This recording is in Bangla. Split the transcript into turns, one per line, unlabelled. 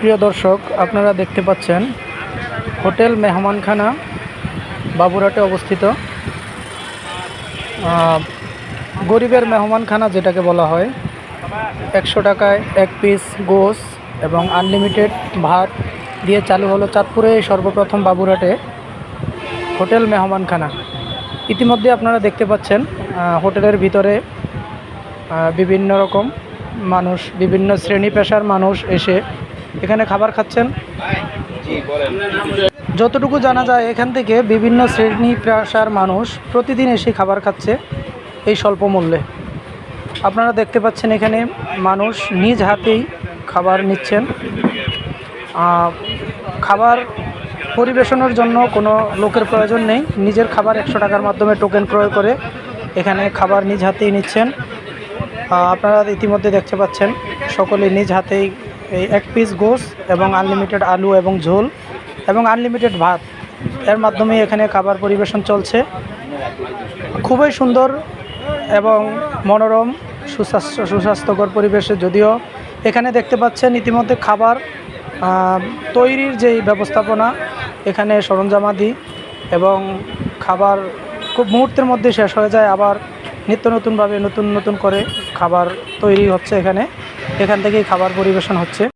প্রিয় দর্শক, আপনারা দেখতে পাচ্ছেন হোটেল মেহমানখানা বাবুরহাটে অবস্থিত। গরিবের মেহমানখানা যেটাকে বলা হয়, একশো টাকায় এক পিস গোস এবং আনলিমিটেড ভাত দিয়ে চালু হলো চাঁদপুরে সর্বপ্রথম বাবুরহাটে হোটেল মেহমানখানা। ইতিমধ্যে আপনারা দেখতে পাচ্ছেন হোটেলের ভিতরে বিভিন্ন রকম মানুষ, বিভিন্ন শ্রেণি পেশার মানুষ এসে এখানে খাবার খাচ্ছেন? যতটুকু জানা যায়, এখান থেকে বিভিন্ন শ্রেণি পেশার মানুষ প্রতিদিন এসে খাবার খাচ্ছে এই স্বল্প মূল্যে। আপনারা দেখতে পাচ্ছেন এখানে মানুষ নিজ হাতেই খাবার নিচ্ছেন। খাবার পরিবেশনের জন্য কোনো লোকের প্রয়োজন নেই। নিজের খাবার একশো টাকার মাধ্যমে টোকেন ক্রয় করে এখানে খাবার নিজ হাতেই নিচ্ছেন। আপনারা ইতিমধ্যে দেখতে পাচ্ছেন, সকলে নিজ হাতেই এই এক পিস গোস এবং আনলিমিটেড আলু এবং ঝোল এবং আনলিমিটেড ভাত। এর মাধ্যমে এখানে খাবার পরিবেশন চলছে। খুবই সুন্দর এবং মনোরম, সুস্বাস্থ্য, সুস্বাস্থ্যকর পরিবেশে। যদিও এখানে দেখতে পাচ্ছেন ইতিমধ্যে খাবার তৈরির যেই ব্যবস্থাপনা, এখানে সরঞ্জামাদি এবং খাবার খুব মুহূর্তের মধ্যে শেষ হয়ে যায়। আবার নিত্য নতুনভাবে নতুন নতুন করে খাবার তৈরি হচ্ছে এখানে। এখান থেকেই খাবার পরিবেশন হচ্ছে।